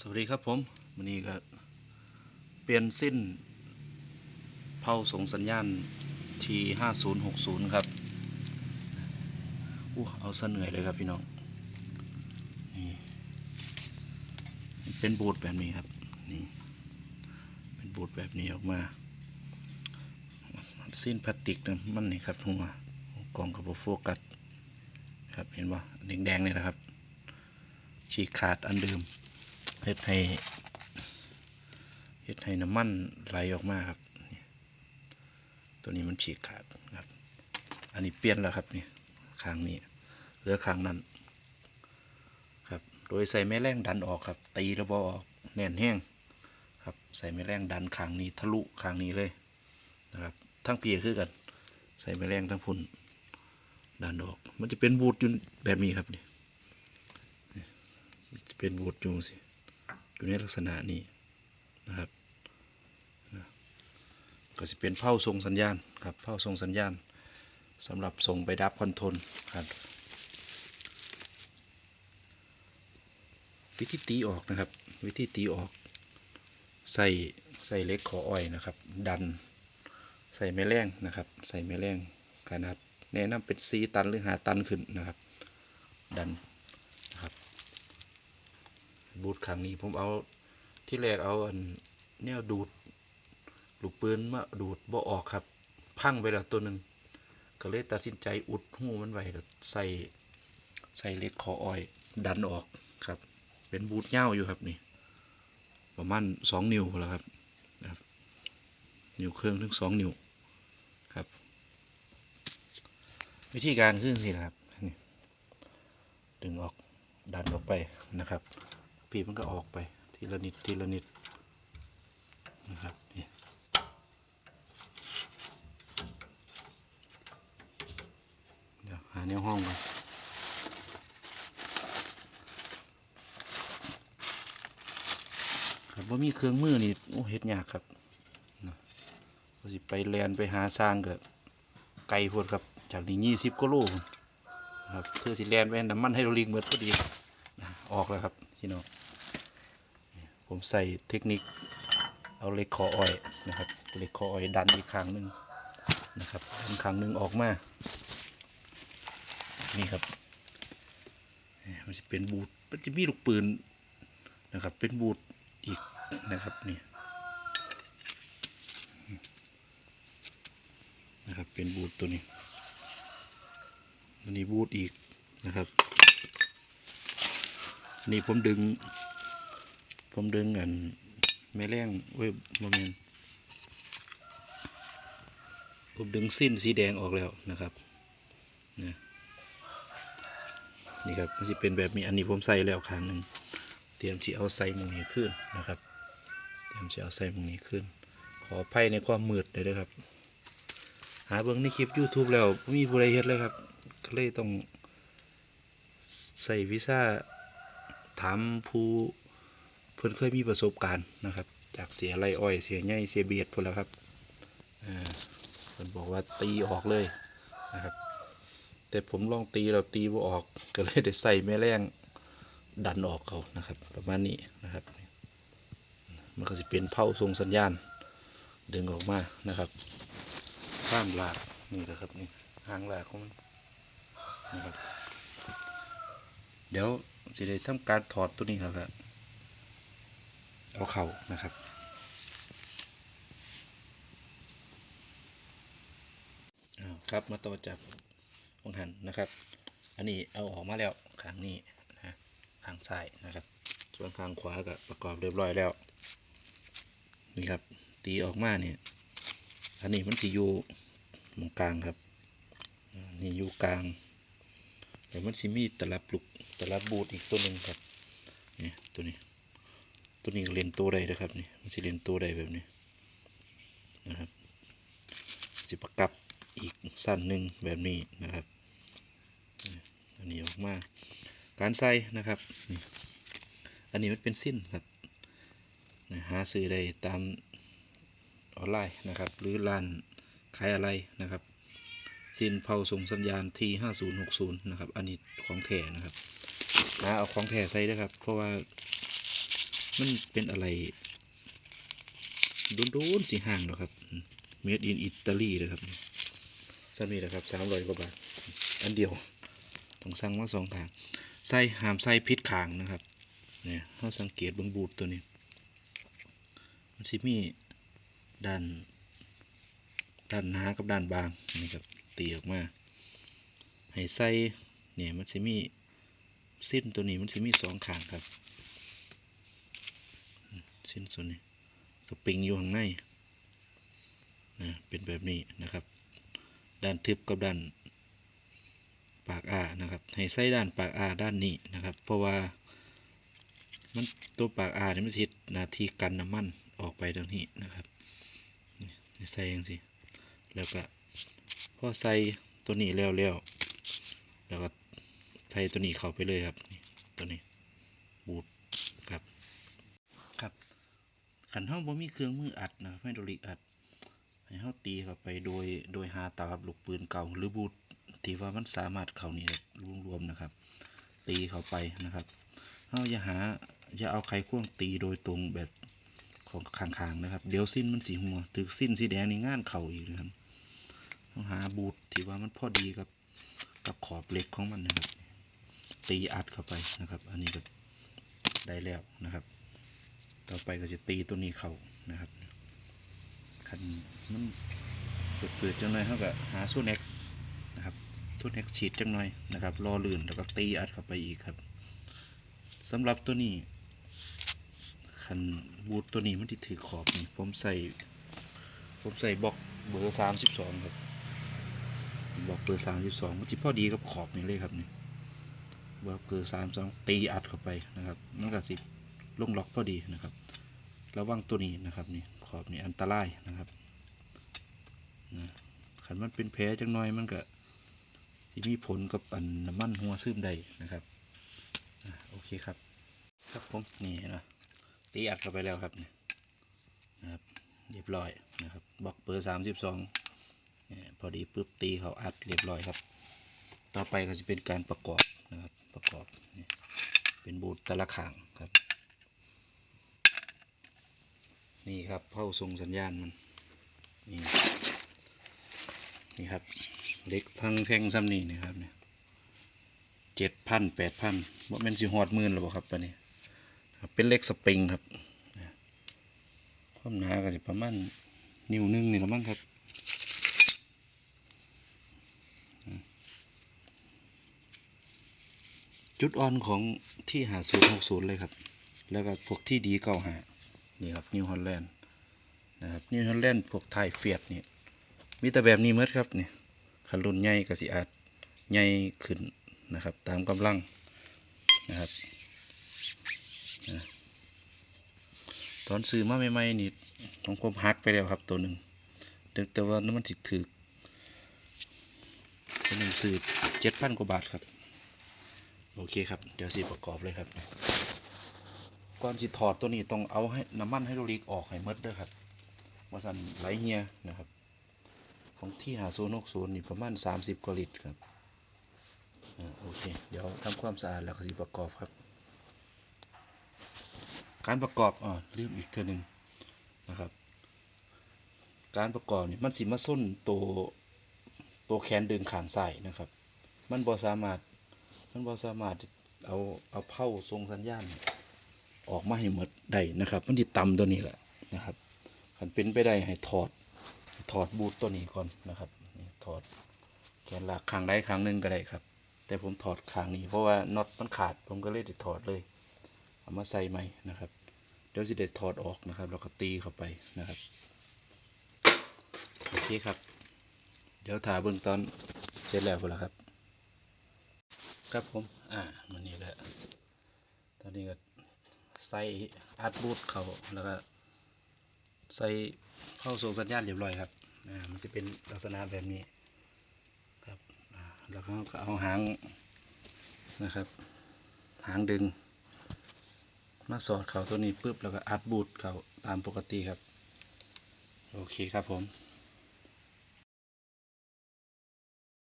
สวัสดีครับผมวันนี้ก็เปลี่ยนสิ้นเผาส่งสัญญาณทีห้าศูนย์หกศูนย์ครับอู้เอาซะเหนื่อยเลยครับพี่น้องนี่เป็นบูทแบบนี้ครับนี่เป็นบูทแบบนี้ออกมาสิ้นพลาสติกนะมันนี่ครับหัวกล่องกับโฟกัสครับเห็นว่าแดงๆเนี่ยนะครับฉีกขาดอันเดิม เฮ็ดให้เฮ็ดให้น้ำมันไหลออกมาครับ ตัวนี้มันฉีกขาดครับ อันนี้เปลี่ยนแล้วครับนี่ข้างนี้เหลือข้างนั้นครับ โดยใส่แม่แรงดันออกครับ ตีระบอออกแน่นแห้งครับใส่แม่แรงดันข้างนี้ทะลุข้างนี้เลยนะครับทั้งเปียคือกัน ใส่แม่แรงทั้งพุ่นดันออก มันจะเป็นบูดอยู่แบบนี้ครับนี่จะเป็นวูดอยู่สิ อยู่ในลักษณะนี้นะครับก็จะเป็นเผาส่งสัญญาณครับเผาส่งสัญญาณสำหรับส่งไปดับคอนโทรลครับวิธีตีออกนะครับ วิธีตีออก ใส่ใส่เล็กขออ้อยนะครับ ดัน ใส่แม่แรงนะครับ ใส่แม่แรงขนาดแนะนำเป็นสีตันหรือหาตันขึ้นนะครับ ดัน บูทครั้งนี้ ผมเอาที่แรกเอาอันแนวดูดลูกปืนมาดูดบ่ออกครับ พังไปแล้วตัวหนึ่งก็เลยตัดสินใจอุดหูมันไว้แล้วใส่ใส่เล็กขออ้อย ดันออกครับ เป็นบูทเง่าอยู่ครับนี่ประมาณสองนิ้วแล้วครับนะครับนิ้วเครื่องถึงสองนิ้วครับ วิธีการขึ้นสินะครับนี่ดึงออกดันออกไปนะครับ ปีมันก็ออกไป ทีละนิดทีละนิดนะครับนี่เดี๋ยวหาแนวห้องก่อนครับว่ามีเครื่องมือนี่โอ้เฮ็ดยากครับนะว่าสิไปแลนไปหาสร้างเก็ไกลโพดครับ จากนี่ยี่สิบกิโลครับเธอสิแลนไปน้ำมันไฮโดรลิกเมื่อพอดีออกแล้วครับพี่น้อง ผมใส่เทคนิคเอาเหล็กคออ้อยนะครับเหล็กคออ้อยดันอีกครั้งหนึ่งนะครับดันครั้งหนึ่งออกมา นี่ครับนี่มันจะเป็นบูทมันจะมีลูกปืนนะครับ เป็นบูทอีกนะครับนี่นะครับเป็นบูทตัวนี้อันนี้บูทอีกนะครับ นี่ผมดึง ผมดึงอันแม่แรงเว้ยโมเมนผมดึงสิ้นสีแดงออกแล้วนะครับนะนี่ครับมันจะเป็นแบบนี้อันนี้ผมใส่แล้วครั้งหนึ่งเตรียมที่เอาใส่มองนี้ขึ้นนะครับ เตรียมที่เอาใส่มองนี้ขึ้น ขออภัยในความมืดเลยนะครับ หาเบิ้งในคลิป YouTube แล้วบ่มีผู้ใดเฮ็ดเลยครับก็เลยต้องใส่วีซ่าถามผู้ เพิ่นเคยมีประสบการณ์นะครับ จากเสียไรอ้อยเสียใหญ่เสียเบียดพวกแล้วครับอ่าเพิ่นบอกว่าตีออกเลยนะครับ แต่ผมลองตีเราตีบ่ออกก็เลยได้ใส่แม่แรงดันออกเขานะครับ ประมาณนี้นะครับ มันก็จะเป็นเผาทรงสัญญาณ ดึงออกมานะครับข้ามหลากนี่นะครับนี่หางหลากของมันนะครับ เดี๋ยวจะได้ทำการถอดตัวนี้แล้วครับ เอาเข่านะครับอ้าวครับมาต่อจากวงหันนะครับ อันนี้เอาออกมาแล้วข้างนี้นะข้างซ้ายนะครับ ส่วนข้างขวาก็ประกอบเรียบร้อยแล้วนี่ครับตีออกมาเนี่ยอันนี้มันสีอยู่ตรงกลางครับนี่อยู่กลางแต่มันสิมีตลับลูกตลับบูดอีกตัวหนึ่งครับเนี่ยตัวนี้ ตัวนี้ก็เล่นตัวใดนะครับนี่มันสิเล่นตัวใดแบบนี้นะครับสิประกับอีกสั้นหนึ่งแบบนี้นะครับอันนี้ออกมาการใส่นะครับนี่อันนี้มันเป็นสิ้นครับหาซื้อได้ตามออนไลน์นะครับ หรือร้านขายอะไรนะครับสิ้นเผาส่งสัญญาณที5060 นะครับ อันนี้ของแท้นะครับนะเอาของแท้ใส่ด้วยครับ เพราะว่า มันเป็นอะไรโดนๆสีห่างเนาะครับ เมดอินอิตาลีเลยครับสั้นนี้แหละครับสามร้อยกว่าบาท อันเดียวต้องสั่งมาสองทางใส่หามใส่พิษขางนะครับ เนี่ยเราสังเกตบางบูดตัวนี้ มันสิมีด้าน ด้านหนากับด้านบางนี่ครับตีออกมาให้ใส่เนี่ยมันสิมีสิ้นตัวนี้มันสิมีสองขางครับ สิ้นส่วนนี้สปริงอยู่ข้างในนะเป็นแบบนี้นะครับ ด้านทึบกับด้านปากอานะครับ ให้ใส่ด้านปากอาด้านนี้นะครับ เพราะว่ามันตัวปากอาเนี่ยมันสิดหน้าที่กันน้ำมันออกไปทางนี้นะครับใใส่ยังสิแล้วก็พอใส่ตัวนี้แล้วแล้วแล้วก็ใส่ตัวนี้เข้าไปเลยครับ ตัวนี้บูดครับครับ ขันห้องบ่มีเครื่องมืออัดนะไฮดริกอัดให้เฮาตีเข้าไปโดยโดยหาตลับลูกปืนเก่าหรือบูทที่ว่ามันสามารถเข้านี่รวมๆนะครับ ตีเข้าไปนะครับเฮาอย่าหาอย่าเอาไขควงตีโดยตรงแบบของข้างๆนะครับ เดี๋ยวสิ้นมันสีหัวถึกสิ้นสีแดงนี่งานเข่าอีกนะครับต้องหาบูทที่ว่ามันพอดีกับกับขอบเหล็กของมันนะครับ ตีอัดเข้าไปนะครับ อันนี้ก็ได้แล้วนะครับ ต่อไปก็จะตีตัวนี้เขานะครับคันมันฝืดๆจังหน่อยเขาก็หาสู้เน็กนะครับสู้เน็กฉีดจังหน่อยนะครับรอลื่นแล้วก็ตีอัดเข้าไปอีกครับสำหรับตัวนี้คันบูทตัวนี้มันที่ถือขอบนี่ผมใส่ผมใส่บล็อกเบอร์สามสิบสองครับบล็อกเบอร์สามสิบสองมันจะพอดีกับขอบนี่เลยครับนี่บล็อกเบอร์สามสองตีอัดเข้าไปนะครับมันก็สิ ลงล็อกพอดีนะครับ ระวังตัวนี้นะครับนี่ขอบนี่อันตรายนะครับนะขันมันเป็นแผลจังน้อยมันก็จะมีผลกับอันน้ำมันหัวซึมได้นะครับอะโอเคครับ ครับผมนี่นะตีอัดเข้าไปแล้วครับนี่นะครับเรียบร้อยนะครับบล็อกเบอร์สามสิบสองพอดีปุ๊บตีเขาอัดเรียบร้อยครับ ต่อไปก็จะเป็นการประกอบนะครับประกอบเป็นบูทแต่ละขางครับ นี่ครับเผาทรงสัญญาณมัน นี่นี่ครับเล็กทั้งแท่งซ้ำนี่นะครับเนี่ยเจ็ดพันแปดพันว่ามันสิหอดหมื่นหรือเปล่าครับปะนี้เป็นเล็กสปริงครับความหนาก็จะประมาณนิ้วหนึงนี่ละมั้งครับจุดอ่อนของที่หาศูนย์หกศูนย์เลยครับ แล้วก็พวกที่ดีเก้าหา นี่ครับนิวฮอลแลนด์นะครับนิวฮอลแลนด์พวกไทยเฟียดนี่มีแต่แบบนี้เมดครับนี่คันรุ่นใหญ่กสิอาจใหญ่ขึ้นนะครับ ตามกำลังนะครับนะตอนซื้อมาใหม่ๆนี่ของผมหักไปแล้วครับตัวหนึ่งแต่แต่ว่าน้ำมันติดถือตัวหนึ่งซื้อเจ็ดพันกว่าบาทครับ โอเคครับ เดี๋ยวสิประกอบเลยครับ ก่อนสิถอดตัวนี้ต้องเอาให้น้ำมันไฮดรอลิกออกให้หมดเด้อครับว่าสันไหลเฮียนะครับ ของที่หาโซนกโซนนี่ประมาณ 30กว่าลิตรครับอ่าโอเค เดี๋ยวทำความสะอาดแล้วก็สิประกอบครับ การประกอบอ่าลืมอีกเท่านึงนะครับ การประกอบนี่มันสิมาส้นตัวตัวแขนดึงขางใส่นะครับ มันบ่สามารถ มันบ่สามารถเอาเอาเผาทรงสัญญาณนี่ ออกมาให้หมดได้นะครับ มันติดต่ำตัวนี้แหละนะครับขันเป็นไปได้ให้ถอด ถอดบูทตัวนี้ก่อนนะครับถอดแกนหลักข้างใดข้างหนึ่งก็ได้ครับ แต่ผมถอดข้างนี้เพราะว่าน็อตมันขาดผมก็เลยได้ถอดเลย เอามาใส่ใหม่นะครับ เดี๋ยวสิเด็ดถอดออกนะครับแล้วก็ตีเข้าไปนะครับโอเคครับ เดี๋ยวถ่าเบื้องตอนเสร็จแล้วพุ่นละครับ ครับผม อ่ามันนี่แหละตอนนี้ก็ ใส่อัดบูทเขาแล้วก็ใส่เข้าส่งสัญญาณเรียบร้อยครับมันจะเป็นลักษณะแบบนี้ครับแล้วก็ก็เอาหางนะครับ หางดึง มาสอดเขาตัวนี้ปุ๊บแล้วก็อัดบูทเขาตามปกติครับ โอเคครับผม